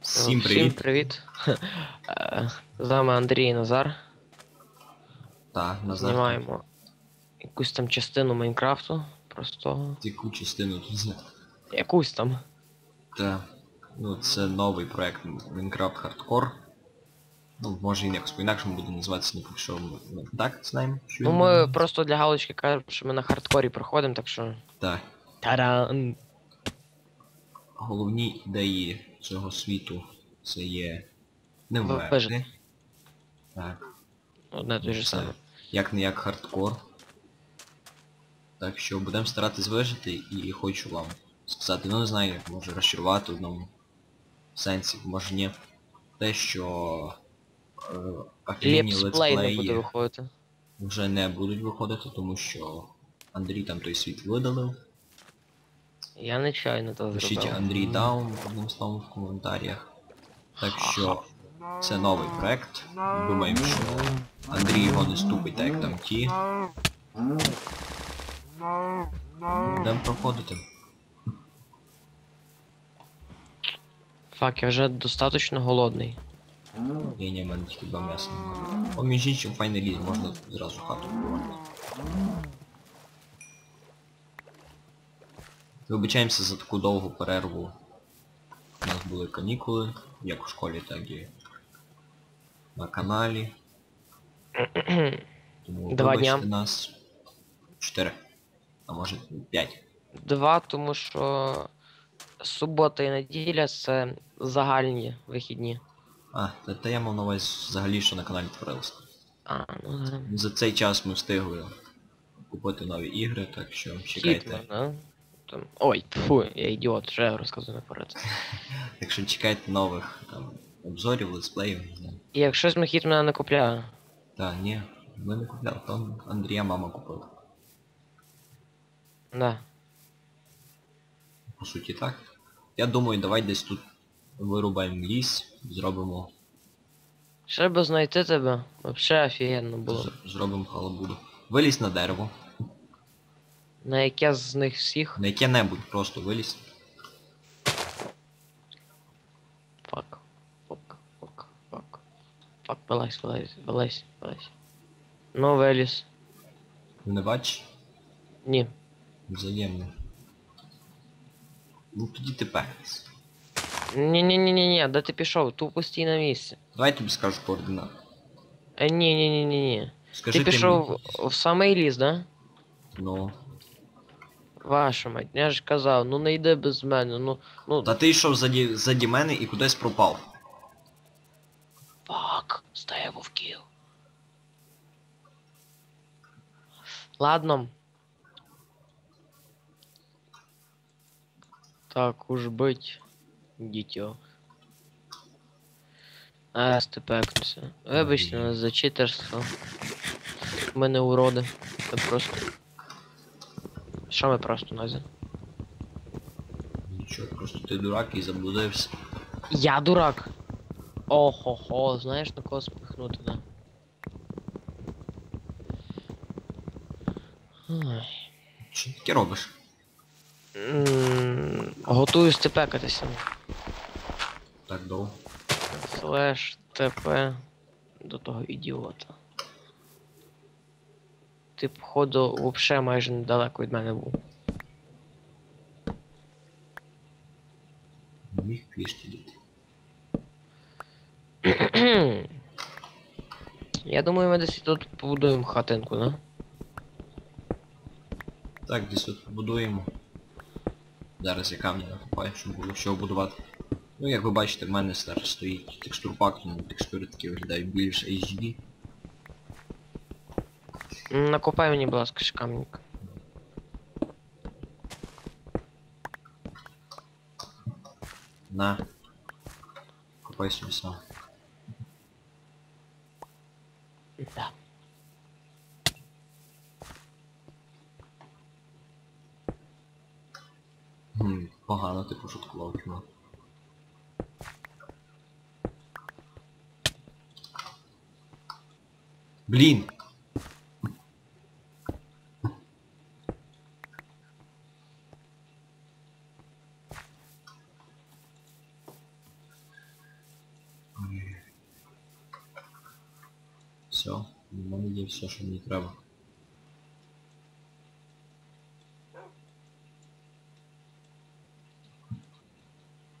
Всім Всім привіт. привіт. Е, З вами Андрій і Назар. Так, назад. Знімаємо якусь там частину Майнкрафту. Простого. Яку частину тут? Якусь там. Та. Ну, це новий проект Minecraft Hardcore. Ну, може він якось по-інакшому буде називатися, не якщо ми так знаємо, що Ну він ми буде. просто для галочки кажемо, що ми на хардкорі проходимо, так що. Так. Таран. Головні ідеї цього світу це є не вмерти. Так. Одне те ж Це саме. як не як хардкор. Так що будемо старатись вижити і хочу вам сказати, ну не знаю, як може розчарувати в одному сенсі, може ні. Те, що е, офігенні Лепсплей не буде виходити. вже не будуть виходити, тому що Андрій там той світ видалив. Я нечайно то Пишіть. Андрій Даун одним словом в коментарях. Так що це новий проект. Думаємо, що Андрій його не ступить, так як там ті. Будемо проходити. Фак, я вже достатньо голодний. Я не в мене тільки два м'яса. О, між іншим, файний ліс, можна зразу хату вбивати. Вибачаємося за таку довгу перерву. У нас були канікули, як у школі, так і на каналі. Тому Два дня. нас. Чотири. А може п'ять. Два, тому що субота і неділя це загальні вихідні. А, та, та я мав на увазі взагалі, що на каналі творилося. А, ну да. За цей час ми встигли купити нові ігри, так що чекайте. Хітман, да? Там... Ой, фу, я ідіот, вже розказую наперед. Так що чекайте нових там обзорів, летсплеїв, не знаю. І якщо ми Хітмена не купляю. Та, ні, ми не купляли, то Андрія мама купила. Да. По суті так. Я думаю, давай десь тут вирубаємо ліс, зробимо. Би знайти тебе, вообще офігенно було. з- зробимо халабуду. Вилізь на дерево. На яке з них всіх? На яке-небудь просто вилізь. Фак. Фак, фак, фак. Фак, вилазь, вилазь, вилазь, вилазь. Ну, виліз. Не бачиш? Ні. Взаємно. Ну тоді ти перець. Ні-ні-ні-ні, де ти пішов? Тупо стій на місці. Давай я тобі скажу координати. Е, ні-ні-ні-ні-ні. Скажи Ти мені. пішов в, в самий ліс, да? Ну. Ваша мать, я ж казав, ну не йди без мене, ну, ну, Та ти йшов заді, заді мене і кудись пропав. Фак, стає вовків. Ладно. Так уж быть, Дитё. А, степекнуся. Вибачте нас за читерство. Ми не уроди. Ми просто. Що ми просто Назя? Нічого, просто ти дурак і заблудився. Я дурак. Охо-хо, знаєш на кого спихнути, да? Ой. Що ти таке робиш? М, Готуюсь тепекатися. Так довго. Слеш ТП до того ідіота. Ти, походу, вообще майже недалеко від мене був. Міг пішки діти. Я думаю, ми десь тут побудуємо хатинку, да? Так, десь от побудуємо. Зараз я камні накопаю, щоб було що будувати. Ну, як ви бачите, в мене зараз стоїть текстурпак, тому текстури такі виглядають більш HD. Накопай мені, будь ласка, ще камінь. На. Копай собі сам. Да. Хм, погано ти пошуткував кіно. Блін! Все, в мене є все, що мені треба.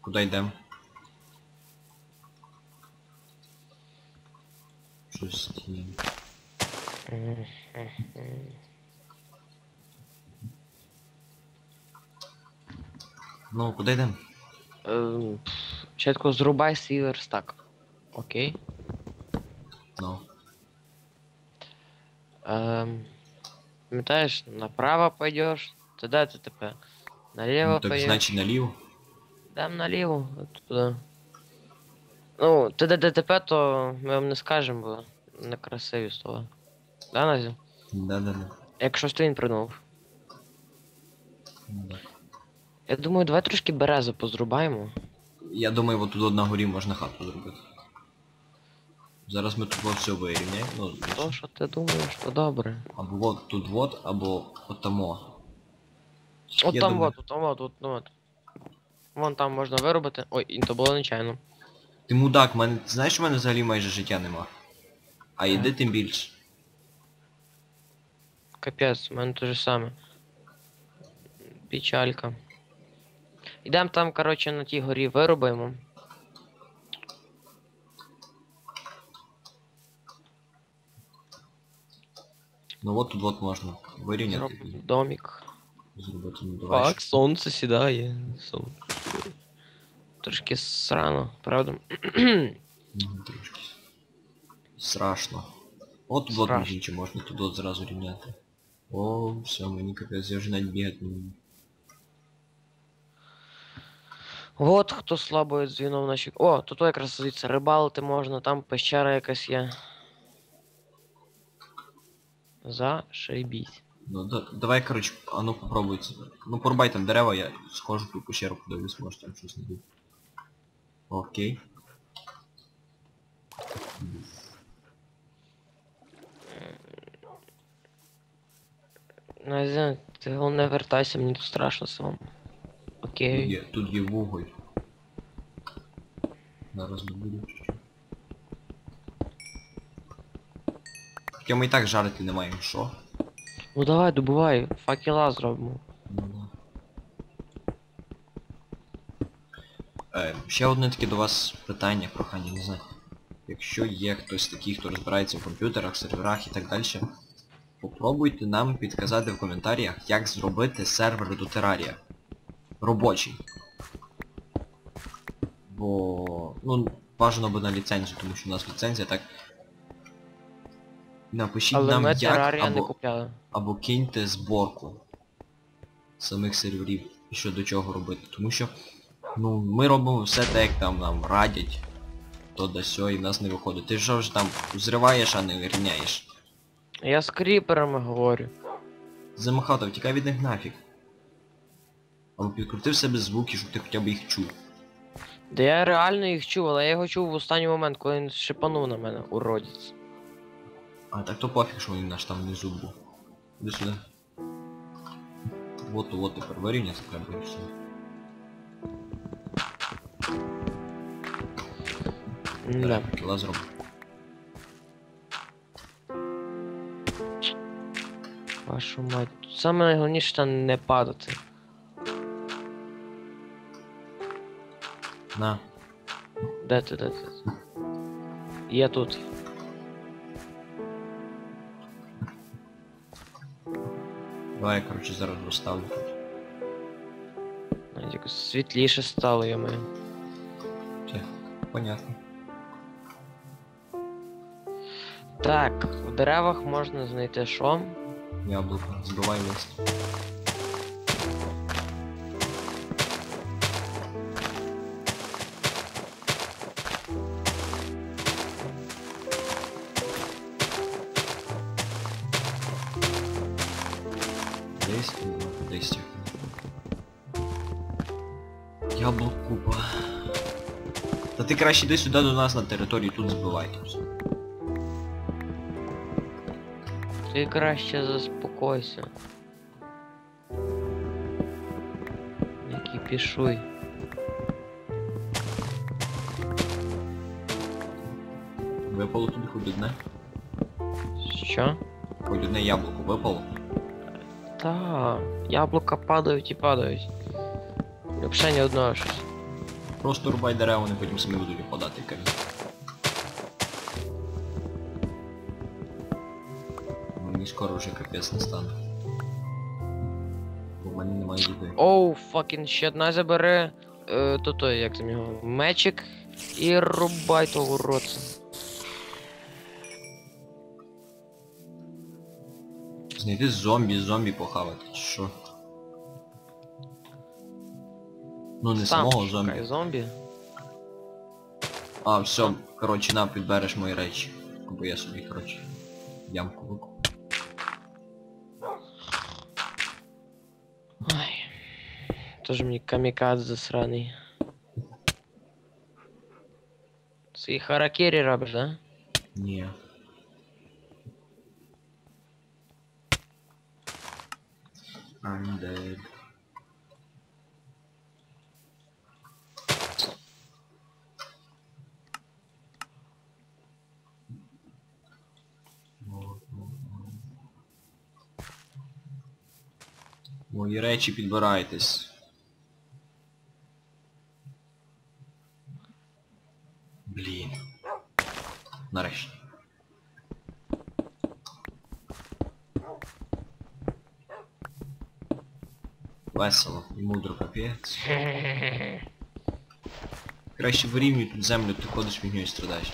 Куди йдемо? Щось ті. Ну, куди йдемо? Ем, Спочатку зрубай свій верстак. Окей. Ну. Эм, пам'ятаєш, направо пойдешь, туда ты тепер. Налево ну так пойдешь. значить наліво. Там наліво, от туди. Ну, ти ДТП, то ми вам не скажемо, бо не красиві слова. Да, Назі? Да-да-да. Якщо що він придумав. Ну, да. Я думаю, давай трошки березу позрубаємо. Я думаю, от тут на горі можна хату зробити. Зараз ми тут все вирівняємо. Ну, То, що ти думаєш, то добре. або от тут вот, або отамо. От Я там думаю- от, от там от, от, ну от. Вон там можна виробити. Ой, і то було нечайно. Ти мудак, мене. знаєш, у мене взагалі майже життя нема. А йди тим більше. Капець, у мене те ж саме. Печалька. Ідем там, коротше, на тій горі виробимо. Ну от тут от можна вирівняти домик. зробити ну. Так, сонце сідає. Сонце. Трошки срано, правда? Ну, трошки. Страшно. От тут от Страшно. нічого можна тут от зразу рівняти. О, все, мені капець, я вже навіть бігати не вмію. От хто слабо дзвінув наші. О, тут якраз звідси рибалити можна, там пещера якась є. Зашибісь. Ну да, давай, короче, а ну попробуй це. Ну порубай там дерева, я схожу в ту пещеру, подивлюсь, може там щось знайду. Окей. Знаю, ти головне вертайся, мені тут страшно самому. Тут Окей. є, тут є вуголь. Зараз добуду чуть-чуть. Хоча ми і так жарити не маємо, що? Ну давай, добувай, факела зробимо. Ну, да. Е, ще одне таке до вас питання, прохання, не знаю. Якщо є хтось такий, хто розбирається в комп'ютерах, серверах і так далі, попробуйте нам підказати в коментарях, як зробити сервер до терарія. Робочий. Бо... Ну, бажано би на ліцензію, тому що у нас ліцензія так. Напишіть Але нам ми як або не купляли. або киньте зборку самих серверів і що до чого робити. Тому що ну, ми робимо все те, як там нам радять, то да сьо, і в нас не виходить. Ти ж там зриваєш, а не рівняєш. Я з кріперами говорю. Замахав, та втікай від них нафіг. Або підкрутив себе звуки, щоб ти хоча б їх чув. Да я реально їх чув, але я його чув в останній момент, коли він шипанув на мене, уродець. А так то пофіг, що він наш там внизу був. Іди сюди. Вот, вот тепер треба і все. Да. Кіла. Вашу мать. Саме найголовніше там не падати. На. Де ти, де ти? Я тут. Давай я, короче, зараз розставлю тут. Навіть якось світліше стало, я маю. Все, понятно. Так, в деревах можна знайти що? Яблуко, збивай лист. Десь, десь. Яблук купа. Та ти краще йди сюди до нас на територію, тут збивай Ти краще заспокойся. Не кипішуй. Випало туди хоч одне. Що? Хоч одне яблуко випало. Та, яблука падають і падають. Взагалі ні одного щось. Просто рубай дерева, вони потім самі будуть опадати камінь. Мені скоро вже капець не стане. Бо в мене немає. Оу, факін щит, на забери. Е, то той, як там його, мечик і рубай того уродця. Знайти зомбі, зомбі похавати, чи що? Ну не Сам самого шукай зомбі. зомбі. А, все, коротше, на, підбереш мої речі. Бо я собі, коротше, ямку викуп. Тоже мені камікадзе сраний. Свій харакірі робиш, да? Ні. I'm dead. Мої речі підбирайтесь. Весело і мудро капець. Краще вирівнюй тут землю, ти ходиш фігньою і страдаєш.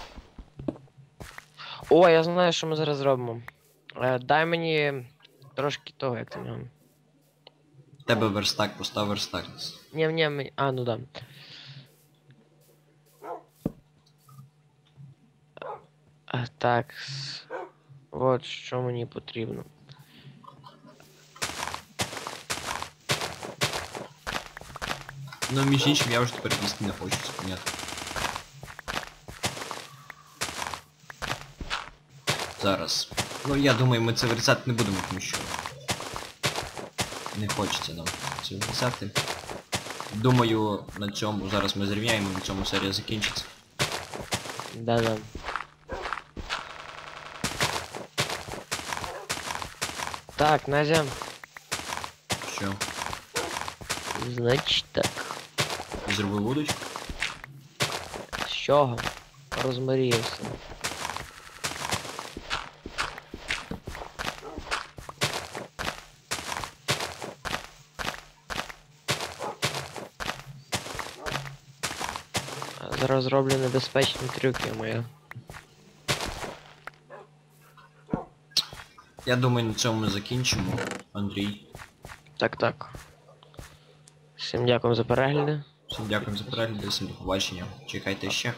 О, я знаю, що ми зараз зробимо. Е, дай мені трошки того, як там його. Тебе верстак, постав верстак. Ні, ні, мені. А, ну да. А, так. с- От що мені потрібно. Ну, між іншим, я вже тепер їсти не хочу, це понятно. Зараз. Ну я думаю, ми це вирізати не будемо, тому що не хочеться нам це вирізати. Думаю, на цьому зараз ми зрівняємо, на цьому серія закінчиться. Да-да. Так, Назя, Що? значить так. Зроби вудочку? З чого? Розмаріявся. Зараз зроблю небезпечні трюки моя. Я думаю, на цьому ми закінчимо. Андрій. Так, так. Всім дякую за перегляди. Всім дякую за перегляд, всім до побачення. Чекайте ще.